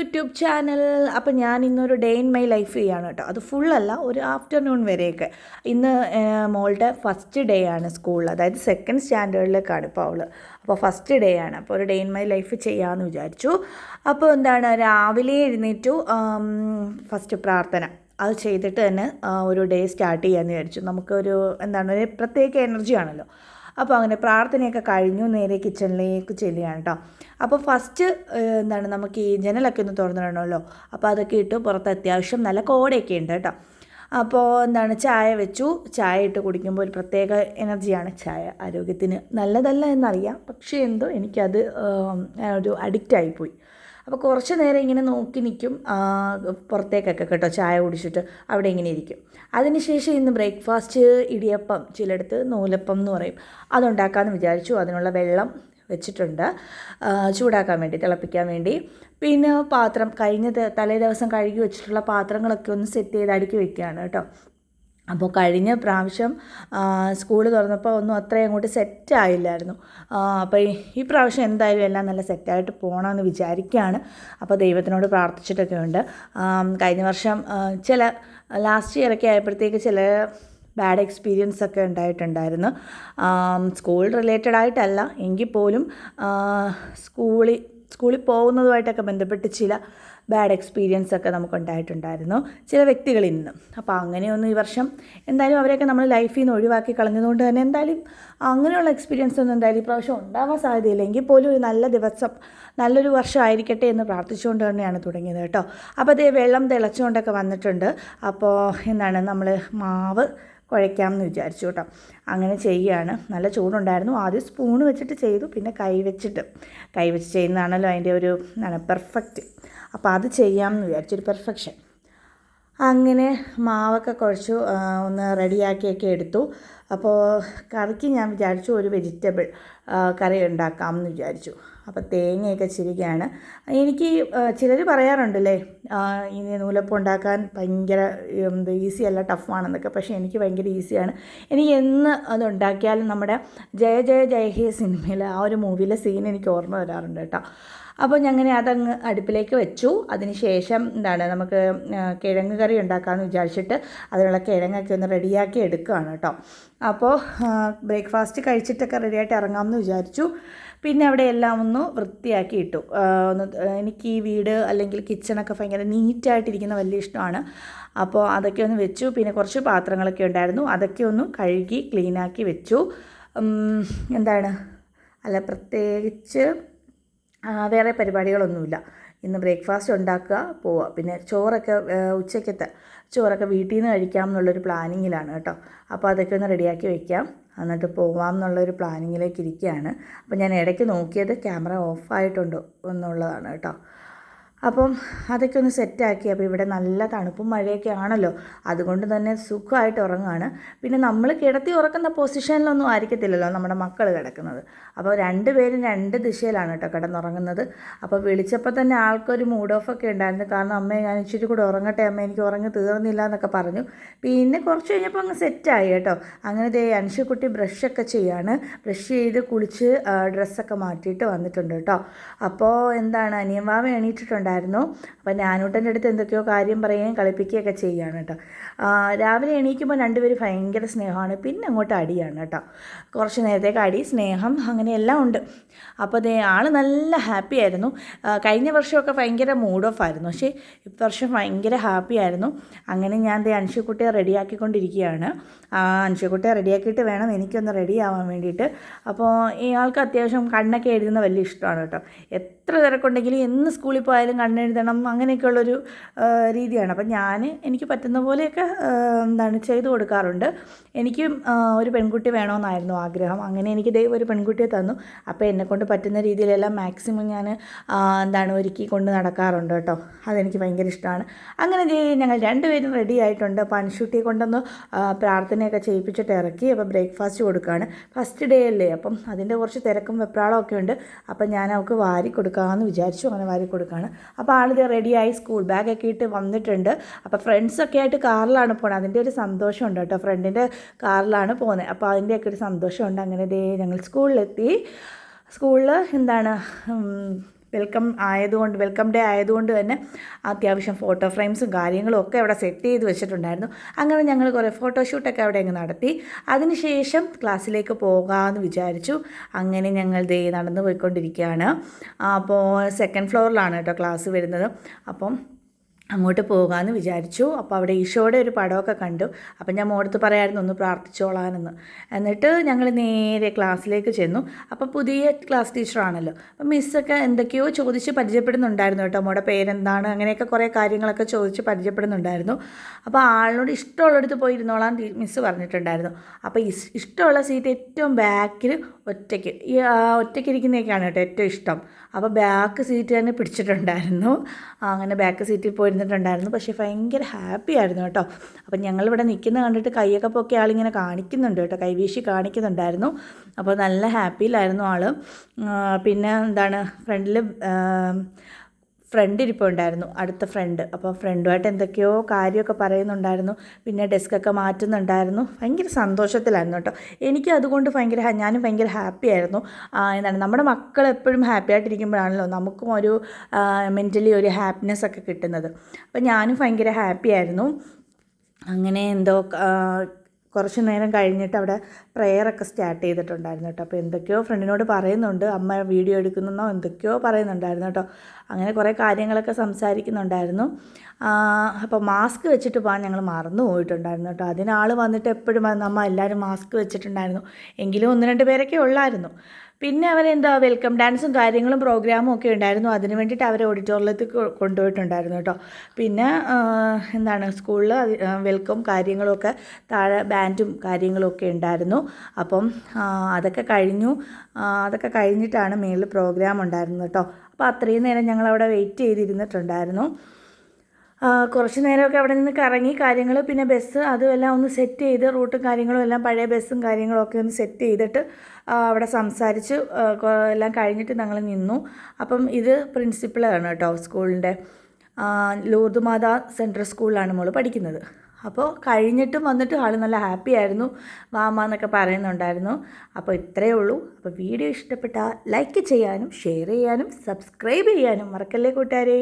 YouTube channel. അപ്പോൾ ഞാൻ ഇന്നൊരു ഡേ ഇൻ മൈ ലൈഫ് ചെയ്യാണ് കേട്ടോ. അത് ഫുള്ളല്ല ഒരു ആഫ്റ്റർനൂൺ വരെയൊക്കെ. ഇന്ന് മോളുടെ ഫസ്റ്റ് ഡേ ആണ് സ്കൂളിൽ അതായത് സെക്കൻഡ് സ്റ്റാൻഡേർഡിലേക്കാണ് ഇപ്പോൾ അവൾ അപ്പോൾ ഫസ്റ്റ് ഡേ ആണ്. അപ്പോൾ ഒരു ഡേ ഇൻ മൈ ലൈഫ് ചെയ്യാമെന്ന് വിചാരിച്ചു. അപ്പോൾ എന്താണ് രാവിലെ എഴുന്നേറ്റു ഫസ്റ്റ് പ്രാർത്ഥന. അത് ചെയ്തിട്ട് തന്നെ ഒരു ഡേ സ്റ്റാർട്ട് ചെയ്യാമെന്ന് വിചാരിച്ചു. നമുക്കൊരു എന്താണ് ഒരു പ്രത്യേക എനർജി ആണല്ലോ. അപ്പോൾ അങ്ങനെ പ്രാർത്ഥനയൊക്കെ കഴിഞ്ഞു നേരെ കിച്ചണിലേക്ക് ചെല്ലുകയാണ് കേട്ടോ. അപ്പോൾ ഫസ്റ്റ് എന്താണ് നമുക്ക് ഈ ജനലൊക്കെ ഒന്ന് തുറന്നിടണമല്ലോ. അപ്പോൾ അതൊക്കെ ഇട്ട് പുറത്ത് അത്യാവശ്യം നല്ല കോടയൊക്കെ ഉണ്ട് കേട്ടോ. അപ്പോൾ എന്താണ് ചായ വെച്ചു. ചായ ഇട്ട് കുടിക്കുമ്പോൾ ഒരു പ്രത്യേക എനർജിയാണ് ചായ. ആരോഗ്യത്തിന് നല്ലതല്ല എന്നറിയാം. പക്ഷേ എന്തോ എനിക്കത് ഒരു അഡിക്റ്റ് ആയിപ്പോയി. അപ്പോൾ കുറച്ച് നേരം ഇങ്ങനെ നോക്കി നിൽക്കും പുറത്തേക്കൊക്കെ കേട്ടോ ചായ കുടിച്ചിട്ട് അവിടെ ഇങ്ങനെ ഇരിക്കും. അതിനുശേഷം ഇന്ന് ബ്രേക്ക്ഫാസ്റ്റ് ഇടിയപ്പം ചിലയിടത്ത് നൂലപ്പം എന്ന് പറയും. അതുണ്ടാക്കാമെന്ന് വിചാരിച്ചു. അതിനുള്ള വെള്ളം വെച്ചിട്ടുണ്ട്. ചൂടാക്കാൻ വേണ്ടി തിളപ്പിക്കാൻ വേണ്ടി. പിന്നെ പാത്രം കഴിഞ്ഞ തലേ ദിവസം കഴുകി വെച്ചിട്ടുള്ള പാത്രങ്ങളൊക്കെ ഒന്ന് സെറ്റ് ചെയ്ത് അടുക്കി വെക്കുകയാണ് കേട്ടോ. അപ്പോൾ കഴിഞ്ഞ പ്രാവശ്യം സ്കൂൾ തുറന്നപ്പോൾ ഒന്നും അത്രയും അങ്ങോട്ട് സെറ്റ് ആയില്ലായിരുന്നു. അപ്പോൾ ഈ പ്രാവശ്യം എന്തായാലും എല്ലാം നല്ല സെറ്റായിട്ട് പോകണമെന്ന് വിചാരിക്കുകയാണ് അപ്പോൾ ദൈവത്തിനോട് പ്രാർത്ഥിച്ചിട്ടൊക്കെ ഉണ്ട്. കഴിഞ്ഞ വർഷം ചില ലാസ്റ്റ് ഇയറൊക്കെ ആയപ്പോഴത്തേക്ക് ചില ബാഡ് എക്സ്പീരിയൻസ് ഒക്കെ ഉണ്ടായിട്ടുണ്ടായിരുന്നു. സ്കൂൾ റിലേറ്റഡ് ആയിട്ടല്ല. എങ്കിൽ പോലും സ്കൂളിൽ സ്കൂളിൽ പോകുന്നതുമായിട്ടൊക്കെ ബന്ധപ്പെട്ട് ചില ബാഡ് എക്സ്പീരിയൻസ് ഒക്കെ നമുക്കുണ്ടായിട്ടുണ്ടായിരുന്നു ചില വ്യക്തികളിൽ നിന്നും. അപ്പോൾ അങ്ങനെയൊന്നും ഈ വർഷം എന്തായാലും അവരെയൊക്കെ നമ്മൾ ലൈഫിൽ നിന്ന് ഒഴിവാക്കി കളഞ്ഞതുകൊണ്ട് തന്നെ എന്തായാലും അങ്ങനെയുള്ള എക്സ്പീരിയൻസ് ഒന്നും എന്തായാലും ഈ പ്രാവശ്യം ഉണ്ടാവാൻ സാധ്യതയില്ലെങ്കിൽ പോലും ഒരു നല്ല ദിവസം നല്ലൊരു വർഷം ആയിരിക്കട്ടെ എന്ന് പ്രാർത്ഥിച്ചുകൊണ്ട് തന്നെയാണ് തുടങ്ങിയത് കേട്ടോ. അപ്പോൾ അതേ വെള്ളം തിളച്ചുകൊണ്ടൊക്കെ വന്നിട്ടുണ്ട്. അപ്പോൾ എന്താണ് നമ്മൾ മാവ് കുഴയ്ക്കാമെന്ന് വിചാരിച്ചു കേട്ടോ. അങ്ങനെ ചെയ്യുകയാണ്. നല്ല ചൂടുണ്ടായിരുന്നു. ആദ്യം സ്പൂൺ വെച്ചിട്ട് ചെയ്തു. പിന്നെ കൈ വെച്ചിട്ട്. കൈ വെച്ച് ചെയ്യുന്നതാണല്ലോ അതിന്റെ ഒരു എന്താണ് പെർഫെക്റ്റ് അപ്പോൾ അത് ചെയ്യാമെന്ന് ഒരു പെർഫെക്ഷൻ അങ്ങനെ മാവൊക്കെ കുഴച്ചു ഒന്ന് റെഡിയാക്കിയൊക്കെ എടുത്തു. അപ്പോൾ കറിക്ക് ഞാൻ വിചാരിച്ചു ഒരു വെജിറ്റബിൾ കറി ഉണ്ടാക്കാമെന്ന് വിചാരിച്ചു. അപ്പോൾ തേങ്ങയൊക്കെ ചിരിക്കുകയാണ് എനിക്ക് ചിലർ പറയാറുണ്ടല്ലേ ഇനി നൂലപ്പം ഉണ്ടാക്കാൻ ഭയങ്കര എന്ത് ഈസി അല്ല ടഫാണെന്നൊക്കെ പക്ഷേ എനിക്ക് ഭയങ്കര ഈസിയാണ് എനിക്ക് എന്ന് അത് ഉണ്ടാക്കിയാലും നമ്മുടെ ജയ ജയ ജയ ഹേ സിനിമയിലെ ആ ഒരു മൂവിയിലെ സീൻ എനിക്ക് ഓർമ്മ വരാറുണ്ട് കേട്ടോ. അപ്പോൾ ഞങ്ങനെ അതങ്ങ് അടുപ്പിലേക്ക് വെച്ചു. അതിനുശേഷം എന്താണ് നമുക്ക് കിഴങ്ങ് കറി ഉണ്ടാക്കാമെന്ന് വിചാരിച്ചിട്ട് അതിനുള്ള കിഴങ്ങൊക്കെ ഒന്ന് റെഡിയാക്കി എടുക്കുകയാണ് കേട്ടോ. അപ്പോൾ ബ്രേക്ക്ഫാസ്റ്റ് കഴിച്ചിട്ടൊക്കെ റെഡിയായിട്ട് ഇറങ്ങാമെന്ന് വിചാരിച്ചു. പിന്നെ അവിടെ എല്ലാം ഒന്ന് വൃത്തിയാക്കി ഇട്ടു. ഒന്ന് എനിക്ക് ഈ വീട് അല്ലെങ്കിൽ കിച്ചണൊക്കെ ഭയങ്കര നീറ്റായിട്ടിരിക്കുന്ന വലിയ ഇഷ്ടമാണ്. അപ്പോൾ അതൊക്കെ ഒന്ന് വെച്ചു. പിന്നെ കുറച്ച് പാത്രങ്ങളൊക്കെ ഉണ്ടായിരുന്നു. അതൊക്കെ ഒന്ന് കഴുകി ക്ലീനാക്കി വെച്ചു. എന്താണ്? അല്ല പ്രത്യേകിച്ച് വേറെ പരിപാടികളൊന്നുമില്ല. ഇന്ന് ബ്രേക്ക്ഫാസ്റ്റ് ഉണ്ടാക്കുക പോവുക. പിന്നെ ചോറൊക്കെ ഉച്ചയ്ക്കത്തെ ചോറൊക്കെ വീട്ടിൽ നിന്ന് കഴിക്കാം എന്നുള്ളൊരു പ്ലാനിങ്ങിലാണ് കേട്ടോ. അപ്പോൾ അതൊക്കെ ഒന്ന് റെഡിയാക്കി വെക്കാം. എന്നിട്ട് പോവാം എന്നുള്ളൊരു പ്ലാനിങ്ങിലേക്ക് ഇരിക്കുകയാണ്. അപ്പോൾ ഞാൻ ഇടയ്ക്ക് നോക്കിയത് ക്യാമറ ഓഫായിട്ടുണ്ടോ എന്നുള്ളതാണ് കേട്ടോ. അപ്പം അതൊക്കെ ഒന്ന് സെറ്റാക്കി. അപ്പോൾ ഇവിടെ നല്ല തണുപ്പും മഴയൊക്കെ ആണല്ലോ. അതുകൊണ്ട് തന്നെ സുഖമായിട്ട് ഉറങ്ങുകയാണ് പിന്നെ നമ്മൾ കിടത്തി ഉറക്കുന്ന പൊസിഷനിലൊന്നും ആയിരിക്കത്തില്ലല്ലോ നമ്മുടെ മക്കൾ കിടക്കുന്നത്. അപ്പോൾ രണ്ട് പേരും രണ്ട് ദിശയിലാണ് കേട്ടോ കിടന്നുറങ്ങുന്നത്. അപ്പോൾ വിളിച്ചപ്പോൾ തന്നെ ആൾക്കൊരു മൂഡ് ഓഫ് ഒക്കെ ഉണ്ടായിരുന്നു. കാരണം അമ്മ ഞാൻ ഇച്ചിരി കൂടെ ഉറങ്ങട്ടെ അമ്മ എനിക്ക് ഉറങ്ങി തീർന്നില്ല എന്നൊക്കെ പറഞ്ഞു. പിന്നെ കുറച്ച് കഴിഞ്ഞപ്പോൾ അങ്ങ് സെറ്റായി കേട്ടോ. അങ്ങനെ ദേ അനുഷക്കുട്ടി ബ്രഷൊക്കെ ചെയ്യാണ്. ബ്രഷ് ചെയ്ത് കുളിച്ച് ഡ്രസ്സൊക്കെ മാറ്റിയിട്ട് വന്നിട്ടുണ്ട് കേട്ടോ. അപ്പോൾ എന്താണ് അനിയമ്മാവ എണീറ്റിട്ടുണ്ടായിരുന്നു അപ്പോൾ ഞാനൂട്ടന്റെ അടുത്ത് എന്തൊക്കെയോ കാര്യം പറയുകയും കളിപ്പിക്കുകയൊക്കെ ചെയ്യുകയാണ് കേട്ടോ. രാവിലെ എണീക്കുമ്പോൾ രണ്ടുപേരും ഭയങ്കര സ്നേഹമാണ്. പിന്നെ അങ്ങോട്ട് അടിയാണ് കേട്ടോ. കുറച്ച് നേരത്തേക്ക് അടി സ്നേഹം അങ്ങനെയെല്ലാം ഉണ്ട്. അപ്പോൾ അതേ ആൾ നല്ല ഹാപ്പി ആയിരുന്നു. കഴിഞ്ഞ വർഷമൊക്കെ ഭയങ്കര മൂഡ് ഓഫ് ആയിരുന്നു. പക്ഷേ ഇപ്രാവശ്യം ഭയങ്കര ഹാപ്പി ആയിരുന്നു. അങ്ങനെ ഞാൻ ദേ അൻഷുക്കുട്ടിയെ റെഡിയാക്കിക്കൊണ്ടിരിക്കുകയാണ്. അൻഷുക്കുട്ടിയെ റെഡിയാക്കിയിട്ട് വേണം എനിക്കൊന്ന് റെഡി ആവാൻ വേണ്ടിയിട്ട്. അപ്പോൾ ഇയാൾക്ക് അത്യാവശ്യം കണ്ണൊക്കെ എഴുതുന്ന വലിയ ഇഷ്ടമാണ് കേട്ടോ. എത്ര തിരക്കുണ്ടെങ്കിലും എന്ന് സ്കൂളിൽ പോയാലും കണ്ണെഴുതണം അങ്ങനെയൊക്കെയുള്ളൊരു രീതിയാണ്. അപ്പം ഞാൻ എനിക്ക് പറ്റുന്ന പോലെയൊക്കെ എന്താണ് ചെയ്തു കൊടുക്കാറുണ്ട്. എനിക്ക് ഒരു പെൺകുട്ടി വേണമെന്നായിരുന്നു ആഗ്രഹം. അങ്ങനെ എനിക്ക് ദൈവം ഒരു പെൺകുട്ടിയെ തന്നു. അപ്പോൾ എന്നെക്കൊണ്ട് പറ്റുന്ന രീതിയിലെല്ലാം മാക്സിമം ഞാൻ എന്താണ് ഒരുക്കി കൊണ്ട് നടക്കാറുണ്ട് കേട്ടോ. അതെനിക്ക് ഭയങ്കര ഇഷ്ടമാണ്. അങ്ങനെ ഞങ്ങൾ രണ്ടുപേരും റെഡി ആയിട്ടുണ്ട്. അപ്പോൾ അനുഷുട്ടിയെ കൊണ്ടൊന്ന് പ്രാർത്ഥനയൊക്കെ ചെയ്യിപ്പിച്ചിട്ട് ഇറക്കി. അപ്പോൾ ബ്രേക്ക്ഫാസ്റ്റ് കൊടുക്കുകയാണ് ഫസ്റ്റ് ഡേ അല്ലേ? അപ്പം അതിന്റെ കുറച്ച് തിരക്കും വെപ്രാളമൊക്കെ ഉണ്ട്. അപ്പം ഞാൻ അവൾക്ക് വാരി കൊടുക്കാമെന്ന് വിചാരിച്ചു. അങ്ങനെ വാരി കൊടുക്കുകയാണ് അപ്പോൾ ആളിത് റെഡിയായി സ്കൂൾ ബാഗൊക്കെ ഇട്ട് വന്നിട്ടുണ്ട്. അപ്പോൾ ഫ്രണ്ട്സൊക്കെ ആയിട്ട് കാറിലാണ് പോണത് അതിന്റെ ഒരു സന്തോഷമുണ്ട് കേട്ടോ. ഫ്രണ്ടിന്റെ കാറിലാണ് പോകുന്നത് അപ്പോൾ അതിന്റെയൊക്കെ ഒരു സന്തോഷമുണ്ട്. അങ്ങനെ ദേ ഞങ്ങൾ സ്കൂളിലെത്തി സ്കൂളിൽ എന്താണ് വെൽക്കം ആയതുകൊണ്ട് വെൽക്കം ഡേ ആയതുകൊണ്ട് തന്നെ അത്യാവശ്യം ഫോട്ടോ ഫ്രെയിംസും കാര്യങ്ങളും ഒക്കെ അവിടെ സെറ്റ് ചെയ്ത് വെച്ചിട്ടുണ്ടായിരുന്നു. അങ്ങനെ ഞങ്ങൾ കുറേ ഫോട്ടോഷൂട്ടൊക്കെ അവിടെ അങ്ങ് നടത്തി. അതിനുശേഷം ക്ലാസ്സിലേക്ക് പോകാമെന്ന് വിചാരിച്ചു. അങ്ങനെ ഞങ്ങൾ ദേ നടന്നു പോയിക്കൊണ്ടിരിക്കുകയാണ് അപ്പോൾ സെക്കൻഡ് ഫ്ലോറിലാണ് കേട്ടോ ക്ലാസ് വരുന്നത്. അപ്പം അങ്ങോട്ട് പോകാമെന്ന് വിചാരിച്ചു. അപ്പോൾ അവിടെ ഈശോയുടെ ഒരു പടമൊക്കെ കണ്ടു. അപ്പം ഞാൻ മോടത്ത് പറയായിരുന്നു ഒന്ന് പ്രാർത്ഥിച്ചോളാനെന്ന്. എന്നിട്ട് ഞങ്ങൾ നേരെ ക്ലാസ്സിലേക്ക് ചെന്നു. അപ്പോൾ പുതിയ ക്ലാസ് ടീച്ചറാണല്ലോ. അപ്പം മിസ്സൊക്കെ എന്തൊക്കെയോ ചോദിച്ച് പരിചയപ്പെടുന്നുണ്ടായിരുന്നു കേട്ടോ. മോടെ പേരെന്താണ്? അങ്ങനെയൊക്കെ കുറേ കാര്യങ്ങളൊക്കെ ചോദിച്ച് പരിചയപ്പെടുന്നുണ്ടായിരുന്നു. അപ്പോൾ ആളിനോട് ഇഷ്ടമുള്ളിടത്ത് പോയി ഇരുന്നോളാൻ മിസ്സ് പറഞ്ഞിട്ടുണ്ടായിരുന്നു. അപ്പോൾ ഇഷ്ടമുള്ള സീറ്റ് ഏറ്റവും ബാക്കിൽ ഒറ്റയ്ക്ക്. ഈ ഒറ്റയ്ക്ക് ഇരിക്കുന്നതൊക്കെയാണ് കേട്ടോ ഏറ്റവും ഇഷ്ടം. അപ്പോൾ ബാക്ക് സീറ്റ് തന്നെ പിടിച്ചിട്ടുണ്ടായിരുന്നു. അങ്ങനെ ബാക്ക് സീറ്റിൽ പോയിരുന്നിട്ടുണ്ടായിരുന്നു. പക്ഷേ ഭയങ്കര ഹാപ്പി ആയിരുന്നു കേട്ടോ. അപ്പം ഞങ്ങളിവിടെ നിൽക്കുന്ന കണ്ടിട്ട് കൈയൊക്കെ പൊക്കി ആളിങ്ങനെ കാണിക്കുന്നുണ്ട് കേട്ടോ. കൈവീശി കാണിക്കുന്നുണ്ടായിരുന്നു. അപ്പോൾ നല്ല ഹാപ്പിയിലായിരുന്നു ആൾ പിന്നെ എന്താണ് ഫ്രണ്ടിൽ ഫ്രണ്ട് ഇരിപ്പുണ്ടായിരുന്നു അടുത്ത ഫ്രണ്ട് അപ്പോൾ ഫ്രണ്ടുമായിട്ട് എന്തൊക്കെയോ കാര്യമൊക്കെ പറയുന്നുണ്ടായിരുന്നു. പിന്നെ ഡെസ്കൊക്കെ മാറ്റുന്നുണ്ടായിരുന്നു. ഭയങ്കര സന്തോഷത്തിലായിരുന്നു കേട്ടോ. എനിക്ക് അതുകൊണ്ട് ഭയങ്കര ഞാനും ഭയങ്കര ഹാപ്പി ആയിരുന്നു. എന്താണ് നമ്മുടെ മക്കൾ എപ്പോഴും ഹാപ്പി ആയിട്ടിരിക്കുമ്പോഴാണല്ലോ നമുക്കും ഒരു മെന്റലി ഒരു ഹാപ്പിനെസ് ഒക്കെ കിട്ടുന്നത്. അപ്പോൾ ഞാനും ഭയങ്കര ഹാപ്പി ആയിരുന്നു. അങ്ങനെ എന്തോ കുറച്ച് നേരം കഴിഞ്ഞിട്ട് അവിടെ പ്രെയറൊക്കെ സ്റ്റാർട്ട് ചെയ്തിട്ടുണ്ടായിരുന്നു കേട്ടോ. അപ്പോൾ എന്തൊക്കെയോ ഫ്രണ്ടിനോട് പറയുന്നുണ്ട്. അമ്മ വീഡിയോ എടുക്കുന്നോ എന്തൊക്കെയോ പറയുന്നുണ്ടായിരുന്നു കേട്ടോ. അങ്ങനെ കുറേ കാര്യങ്ങളൊക്കെ സംസാരിക്കുന്നുണ്ടായിരുന്നു. അപ്പോൾ മാസ്ക് വെച്ചിട്ട് പോകാൻ ഞങ്ങൾ മറന്നു പോയിട്ടുണ്ടായിരുന്നു കേട്ടോ. അതിനാൾ വന്നിട്ട് എപ്പോഴും അമ്മ എല്ലാവരും മാസ്ക് വെച്ചിട്ടുണ്ടായിരുന്നു. എങ്കിലും ഒന്ന് രണ്ട് പേരൊക്കെ ഉള്ളായിരുന്നു. പിന്നെ അവരെന്താ വെൽക്കം ഡാൻസും കാര്യങ്ങളും പ്രോഗ്രാമും ഒക്കെ ഉണ്ടായിരുന്നു. അതിന് വേണ്ടിയിട്ട് അവരെ ഓഡിറ്റോറിയത്തിൽ കൊണ്ടുപോയിട്ടുണ്ടായിരുന്നു കേട്ടോ. പിന്നെ എന്താണ് സ്കൂളിൽ വെൽക്കം കാര്യങ്ങളൊക്കെ താഴെ ബാൻഡും കാര്യങ്ങളൊക്കെ ഉണ്ടായിരുന്നു. അപ്പം അതൊക്കെ കഴിഞ്ഞു. അതൊക്കെ കഴിഞ്ഞിട്ടാണ് മേളിൽ പ്രോഗ്രാം ഉണ്ടായിരുന്നത് കേട്ടോ. അപ്പോൾ അത്രയും നേരം ഞങ്ങളവിടെ വെയിറ്റ് ചെയ്തിരുന്നിട്ടുണ്ടായിരുന്നു. കുറച്ച് നേരമൊക്കെ അവിടെ നിന്ന് കറങ്ങി കാര്യങ്ങൾ പിന്നെ ബസ് അതുമെല്ലാം ഒന്ന് സെറ്റ് ചെയ്ത് റൂട്ടും കാര്യങ്ങളും എല്ലാം പഴയ ബസ്സും കാര്യങ്ങളൊക്കെ ഒന്ന് സെറ്റ് ചെയ്തിട്ട് അവിടെ സംസാരിച്ച് എല്ലാം കഴിഞ്ഞിട്ട് ഞങ്ങൾ നിന്നു. അപ്പം ഇത് പ്രിൻസിപ്പളാണ് കേട്ടോ സ്കൂളിന്റെ. ലൂർദ് മാതാ സെൻട്രൽ സ്കൂളിലാണ് മോൾ പഠിക്കുന്നത്. അപ്പോൾ കഴിഞ്ഞിട്ടും വന്നിട്ട് ആൾ നല്ല ഹാപ്പി ആയിരുന്നു വാമ എന്നൊക്കെ പറയുന്നുണ്ടായിരുന്നു. അപ്പോൾ ഇത്രയേ ഉള്ളൂ. അപ്പോൾ വീഡിയോ ഇഷ്ടപ്പെട്ടാൽ ലൈക്ക് ചെയ്യാനും ഷെയർ ചെയ്യാനും സബ്സ്ക്രൈബ് ചെയ്യാനും മറക്കല്ലേ കൂട്ടുകാരെ?